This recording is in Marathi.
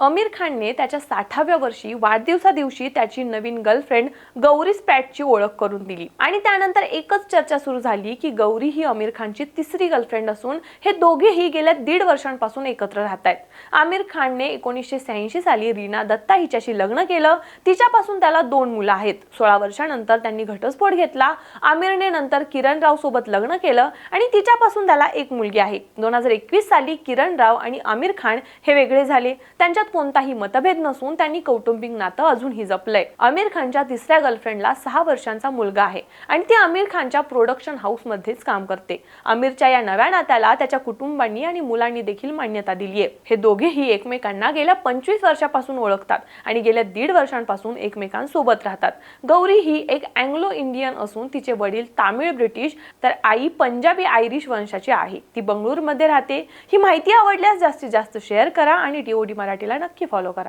आमिर खानने त्याच्या साठाव्या वर्षी वाढदिवसा दिवशी त्याची नवीन गर्लफ्रेंड गौरी स्पॅटची ओळख करून दिली. आणि त्यानंतर एकच चर्चा सुरू झाली की गौरी ही आमिर खानची तिसरी गर्लफ्रेंड असून हे दोघेही गेल्या दीड वर्षांपासून एकत्र राहत आहेत आमिर खानने एकोणीसशे शहाऐंशी साली रीना दत्ता हिच्याशी लग्न केलं. तिच्यापासून त्याला दोन मुलं आहेत. सोळा वर्षानंतर त्यांनी घटस्फोट घेतला. आमिरने नंतर किरण राव सोबत लग्न केलं आणि तिच्यापासून त्याला एक मुलगी आहे. दोन हजार एकवीस साली किरण राव आणि आमिर खान हे वेगळे झाले. त्यांच्या त्यांच्यात कोणताही मतभेद नसून त्यांनी कौटुंबिक नातं अजूनही जपलंय. आमिर खानच्या तिसऱ्या गर्लफ्रेंडला सहा वर्षांचा मुलगा आहे आणि ती आमिर खानच्या प्रोडक्शन हाऊस मध्येच काम करते. आमिरच्या या नव्या नात्याला त्याच्या कुटुंबांनी आणि मुलांनी देखील मान्यता दिली आहे हे दोघेही एकमेकांना गेल्या पंचवीस वर्षापासून ओळखतात आणि गेल्या दीड वर्षांपासून एकमेकांसोबत राहतात. गौरी ही एक अँग्लो इंडियन असून तिचे वडील तामिळ ब्रिटिश तर आई पंजाबी आयरिश वंशाची आहे. ती बंगळुरूमध्ये राहते. ही माहिती आवडल्यास जास्तीत जास्त शेअर करा आणि डीओडी मराठीला नक्की फॉलो करा.